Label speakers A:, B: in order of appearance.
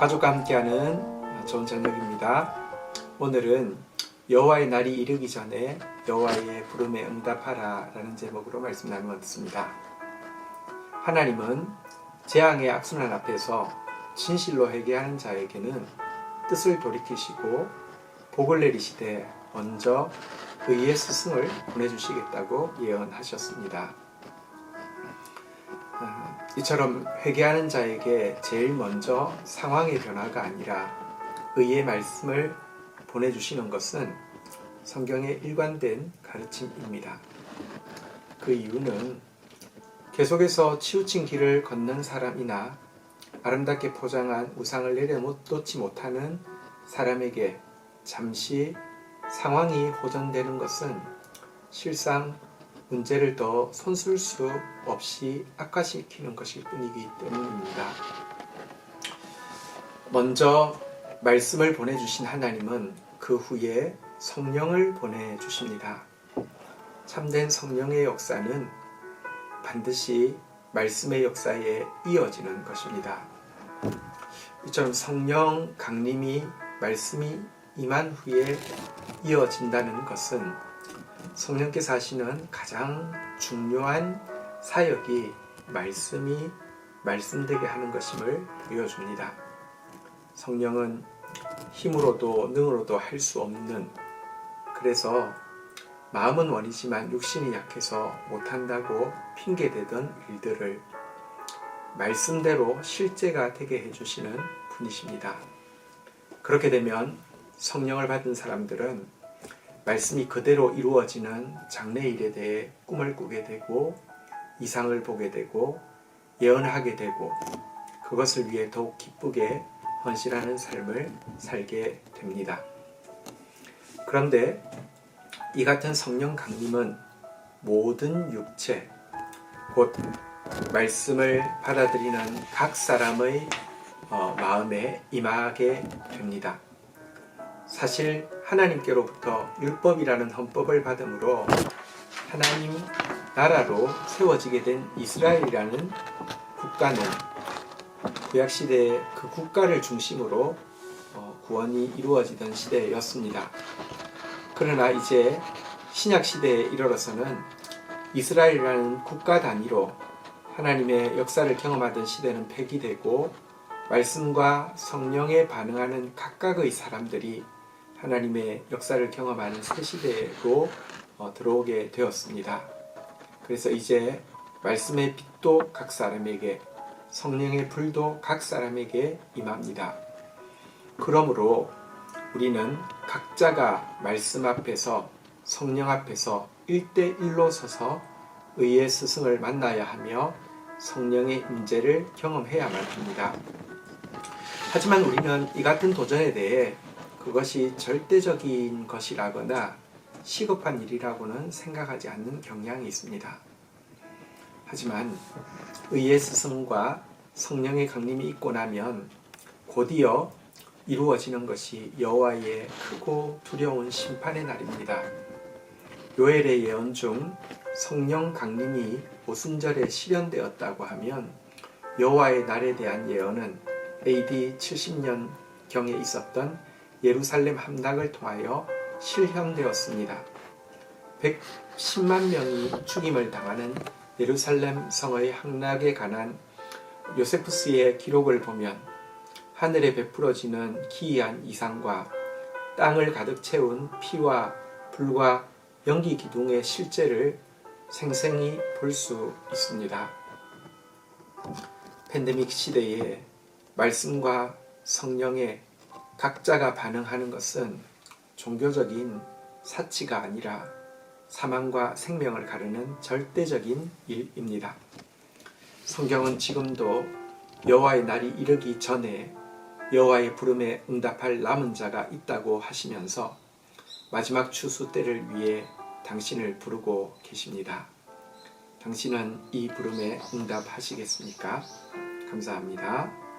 A: 가족과 함께하는 좋은 저녁입니다. 오늘은 여호와의 날이 이르기 전에 여호와의 부름에 응답하라라는 제목으로 말씀 나누었습니다. 하나님은 재앙의 악순환 앞에서 진실로 회개하는 자에게는 뜻을 돌이키시고 복을 내리시되 먼저 의의 스승을 보내주시겠다고 예언하셨습니다. 어, 이처럼 회개하는 자에게 제일 먼저 상황의 변화가 아니라 의의 말씀을 보내주시는 것은 성경의 일관된 가르침입니다. 그 이유는 계속해서 치우친 길을 걷는 사람이나 아름답게 포장한 우상을 내려놓지 못하는 사람에게 잠시 상황이 호전되는 것은 실상 문제를 더 손쓸 수 없이 악화시키는 것일 뿐이기 때문입니다. 먼저 말씀을 보내주신 하나님은 그 후에 성령을 보내주십니다. 참된 성령의 역사는 반드시 말씀의 역사에 이어지는 것입니다. 이처럼 성령 강림이 말씀이 임한 후에 이어진다는 것은 성령께서 하시는 가장 중요한 사역이 말씀이 말씀되게 하는 것임을 보여줍니다. 성령은 힘으로도 능으로도 할 수 없는 그래서 마음은 원이지만 육신이 약해서 못한다고 핑계대던 일들을 말씀대로 실제가 되게 해주시는 분이십니다. 그렇게 되면 성령을 받은 사람들은 말씀이 그대로 이루어지는 장래일에 대해 꿈을 꾸게 되고 이상을 보게 되고 예언하게 되고 그것을 위해 더욱 기쁘게 헌신하는 삶을 살게 됩니다. 그런데 이 같은 성령 강림은 모든 육체, 곧 말씀을 받아들이는 각 사람의 어, 마음에 임하게 됩니다. 사실 하나님께로부터 율법이라는 헌법을 받음으로 하나님 나라로 세워지게 된 이스라엘이라는 국가는 구약 시대에 그 국가를 중심으로 어, 구원이 이루어지던 시대였습니다. 그러나 이제 신약 시대에 이르러서는 이스라엘이라는 국가 단위로 하나님의 역사를 경험하던 시대는 폐기되고 말씀과 성령에 반응하는 각각의 사람들이 하나님의 역사를 경험하는 새 시대로 어, 들어오게 되었습니다. 그래서 이제 말씀의 빛도 각 사람에게 성령의 불도 각 사람에게 임합니다. 그러므로 우리는 각자가 말씀 앞에서 성령 앞에서 1대1로 서서 의의 스승을 만나야 하며 성령의 임재를 경험해야만 합니다. 하지만 우리는 이 같은 도전에 대해 그것이 절대적인 것이라거나 시급한 일이라고는 생각하지 않는 경향이 있습니다. 하지만 의의 스승과 성령의 강림이 있고 나면 곧이어 이루어지는 것이 여호와의 크고 두려운 심판의 날입니다. 요엘의 예언 중 성령 강림이 오순절에 실현되었다고 하면 여호와의 날에 대한 예언은 AD 70년 경에 있었던 예루살렘 함락을 통하여 실현되었습니다. 110만 명이 죽임을 당하는 예루살렘 성의 함락에 관한 요세푸스의 기록을 보면 하늘에 베풀어지는 기이한 이상과 땅을 가득 채운 피와 불과 연기 기둥의 실제를 생생히 볼 수 있습니다. 팬데믹 시대에 말씀과 성령에 각자가 반응하는 것은 종교적인 사치가 아니라 사망과 생명을 가르는 절대적인 일입니다. 성경은 지금도 여호와의 날이 이르기 전에 여호와의 부름에 응답할 남은 자가 있다고 하시면서 마지막 추수 때를 위해 당신을 부르고 계십니다. 당신은 이 부름에 응답하시겠습니까? 감사합니다.